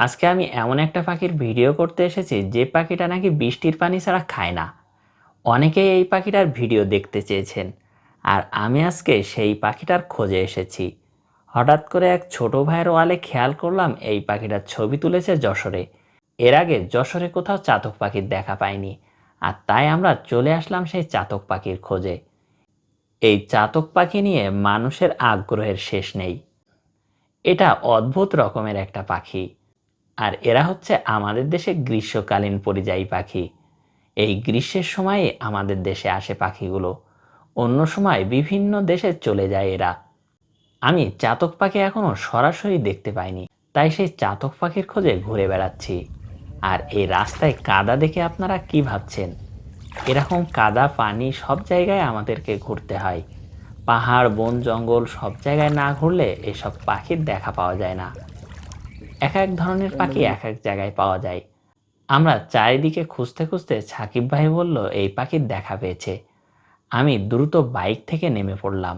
আজকে আমি এমন একটা পাখির ভিডিও করতে এসেছি যে পাখিটা নাকি বৃষ্টির পানি ছাড়া খায় না। অনেকেই এই পাখিটার ভিডিও দেখতে চেয়েছেন। আর আমি আজকে সেই পাখিটার খোঁজে এসেছি। হঠাৎ করে এক ছোট ভাইয়ের ওয়ালে খেয়াল করলাম এই পাখিটার ছবি তুলেছে যশোরে। এর আগে যশোরে কোথাও চাতক পাখির দেখা পাইনি, আর তাই আমরা চলে আসলাম সেই চাতক পাখির খোঁজে। এই চাতক পাখি নিয়ে মানুষের আগ্রহের শেষ নেই। এটা অদ্ভুত রকমের একটা পাখি। আর এরা হচ্ছে আমাদের দেশে গ্রীষ্মকালীন পরিযায়ী পাখি। এই গ্রীষ্মের সময়ে আমাদের দেশে আসে পাখিগুলো। অন্য সময় বিভিন্ন দেশে চলে যায় এরা। আমি চাতক পাখি এখনও সরাসরি দেখতে পাইনি, তাই সেই চাতক পাখির খোঁজে ঘুরে বেড়াচ্ছি। আর এই রাস্তায় কাদা দেখে আপনারা কি ভাবছেন? এরকম কাদা, পানি সব জায়গায় আমাদেরকে ঘুরতে হয়। পাহাড়, বন, জঙ্গল সব জায়গায় না ঘুরলে এসব পাখির দেখা পাওয়া যায় না। এক এক ধরনের পাখি এক এক জায়গায় পাওয়া যায়। আমরা চারিদিকে খুঁজতে খুঁজতে সাকিব ভাই বলল এই পাখির দেখা পেয়েছে। আমি দ্রুত বাইক থেকে নেমে পড়লাম।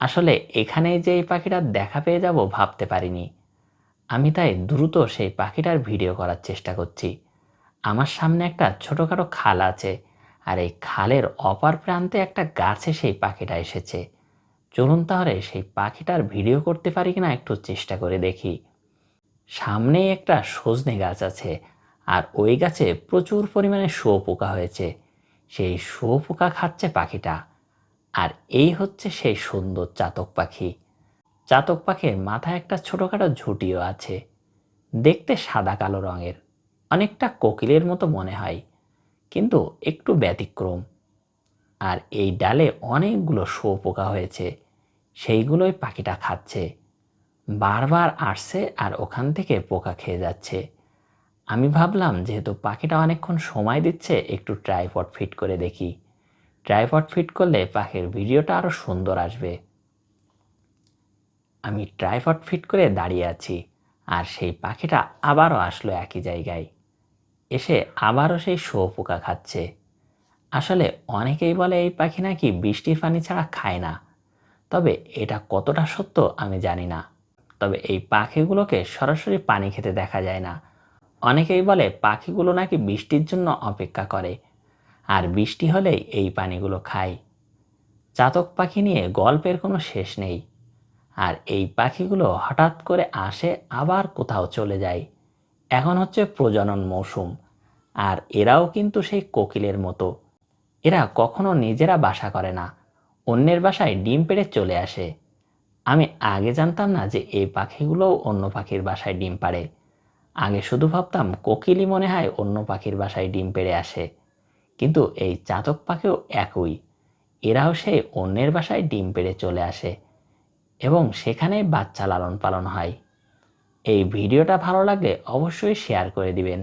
আসলে এখানে যে এই পাখিটার দেখা পেয়ে যাব ভাবতে পারিনি। আমি তাই দ্রুত সেই পাখিটার ভিডিও করার চেষ্টা করছি। আমার সামনে একটা ছোটোখাটো খাল আছে আর এই খালের অপার প্রান্তে একটা গাছে সেই পাখিটা এসেছে। চলুন তাহলে সেই পাখিটার ভিডিও করতে পারি কিনা একটু চেষ্টা করে দেখি। সামনেই একটা সজনে গাছ আছে আর ওই গাছে প্রচুর পরিমাণে শুয়োপোকা হয়েছে। সেই শুয়োপোকা খাচ্ছে পাখিটা। আর এই হচ্ছে সেই সুন্দর চাতক পাখি। চাতক পাখির মাথায় একটা ছোটোখাটো ঝুঁটিও আছে। দেখতে সাদা কালো রঙের, অনেকটা কোকিলের মতো মনে হয়, কিন্তু একটু ব্যতিক্রম। আর এই ডালে অনেকগুলো শুয়োপোকা হয়েছে, সেইগুলোই পাখিটা খাচ্ছে। বারবার আসছে আর ওখান থেকে পোকা খেয়ে যাচ্ছে। আমি ভাবলাম, যেহেতু পাখিটা অনেকক্ষণ সময় দিচ্ছে, একটু ট্রাইপড ফিট করে দেখি। ট্রাইপড ফিট করলে পাখির ভিডিওটা আরও সুন্দর আসবে। আমি ট্রাইপড ফিট করে দাঁড়িয়ে আছি, আর সেই পাখিটা আবারও আসলো একই জায়গায়। এসে আবারও সেই শুয়োপোকা খাচ্ছে। আসলে অনেকেই বলে, এই পাখি নাকি বৃষ্টির পানি ছাড়া খায় না। তবে এটা কতটা সত্য আমি জানি না। তবে এই পাখিগুলোকে সরাসরি পানি খেতে দেখা যায় না। অনেকেই বলে পাখিগুলো নাকি বৃষ্টির জন্য অপেক্ষা করে, আর বৃষ্টি হলেই এই পানিগুলো খায়। চাতক পাখি নিয়ে গল্পের কোনো শেষ নেই, আর এই পাখিগুলো হঠাৎ করে আসে আবার কোথাও চলে যায়। এখন হচ্ছে প্রজনন মৌসুম, আর এরাও কিন্তু সেই কোকিলের মতো। এরা কখনো নিজেরা বাসা করে না, অন্যের বাসায় ডিম পেড়ে চলে আসে। আমি আগে জানতাম না যে এই পাখিগুলোও অন্য পাখির বাসায় ডিম পাড়ে। আগে শুধু ভাবতাম কোকিলই মনে হয় অন্য পাখির বাসায় ডিম পেড়ে আসে। কিন্তু এই চাতক পাখিও একই। এরাও সেই অন্যের বাসায় ডিম পেড়ে চলে আসে এবং সেখানে বাচ্চা লালন পালন হয়। এই ভিডিওটা ভালো লাগলে অবশ্যই শেয়ার করে দিবেন।